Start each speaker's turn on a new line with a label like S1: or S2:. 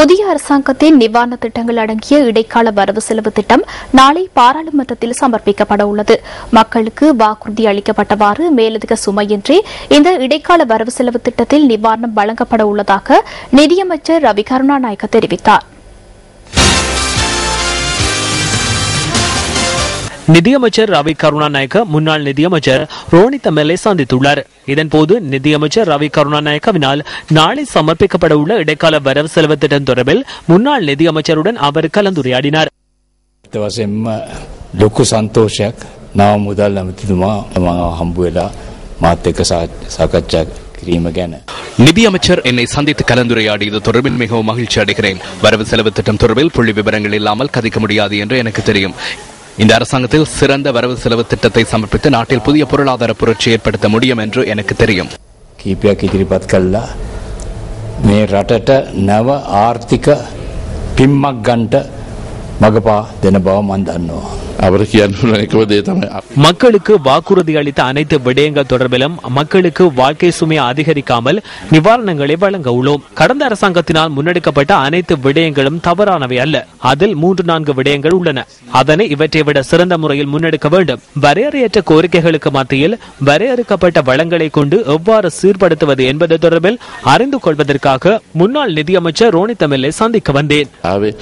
S1: புதிய அரசாங்கத்தின் நிவாரண திட்டங்கள் அடங்கிய இடைக்கால வரவு செலவு திட்டம் நாளை பாராளுமன்றத்தில் சமர்ப்பிக்கப்பட உள்ளது. மக்களுக்கு வாக்குறுதி அளிக்கப்பட்டவாறு மேலதிக சுமையின்றி இந்த இடைக்கால வரவு செலவு திட்டத்தில் நிவாரணம் வழங்கப்பட உள்ளதாக நிதியமைச்சர் ரவி கருணாநாயக்க தெரிவித்தார்.
S2: நிதியமைச்சர் ரவி கருணாநாயக்க முன்னாள் நிதியமைச்சர் ரோனித் எம்எல்ஏ சந்தித்துள்ளார் இதன்போது நிதியமைச்சர் ரவி கருணாநாயக்கவினால் நாளை சமர்ப்பிக்கப்பட உள்ள இடைக்கால வரவு செலவு திட்டம் தொடர்பில் முன்னாள் நிதியமைச்சருடன் அவர் கலந்துரையாடினார்
S3: ඇත්ත වශයෙන්ම ලොකු සන්තෝෂයක් නව මුදල් ඇමතිතුමා මම හම්බු වෙලා මාත් එක්ක සා- සාකච්ඡා කිරීම ගැන.
S4: நிதியமைச்சர் என்னை சந்தித்து கலந்துரையாடியது தொடர்பில் மிகவும் மகிழ்ச்சி அடைகிறேன் வரவு செலவு திட்டம் தொடர்பில் புள்ளி விவரங்கள் இல்லாமல் கதைக்க முடியாது என்று எனக்கு தெரியும் இந்த அரசாங்கத்தில் சிறந்த வரவு செலவு திட்டத்தை சமர்ப்பித்து நாட்டில் புதிய பொருளாதார புரட்சி ஏற்படுத்த முடியும் என்று எனக்கு தெரியும்
S3: කීපයක් ඉදිරිපත් කල්ලා මේ රටට නැව ආර්ථික පිම්මක් ගන්ට මගපා දෙන බව මන් දන්නවා.
S5: අපට කියන්න පුළුවන් එකම දේ තමයි
S2: மக்களுக்கு வாக்குறுதி அளித்த அனைத்து விடயங்கள் தொடர்பிலும் மக்களுக்கு வாழ்க்கை சுமையை அதிகரிக்காமல் நிவாரணங்களை வழங்க உள்ளோம் கடந்த அரசாங்கத்தினால் முன்னெடுக்கப்பட்ட அனைத்து விடயங்களும் தவறானவை அல்ல அதில் மூன்று நான்கு விடயங்கள் உள்ளன அதனை இவற்றை விட சிறந்த முறையில் முன்னெடுக்க வேண்டும் வரையறையற்ற கோரிக்கைகளுக்கு மத்தியில் வரையறுக்கப்பட்ட வளங்களை கொண்டு எவ்வாறு சீர்படுத்துவது என்பது தொடர்பில் அறிந்து கொள்வதற்காக முன்னாள் நிதியமைச்சர் ரோனித் எம்எல்ஏ சந்திக்க வந்தேன்
S5: ආවේ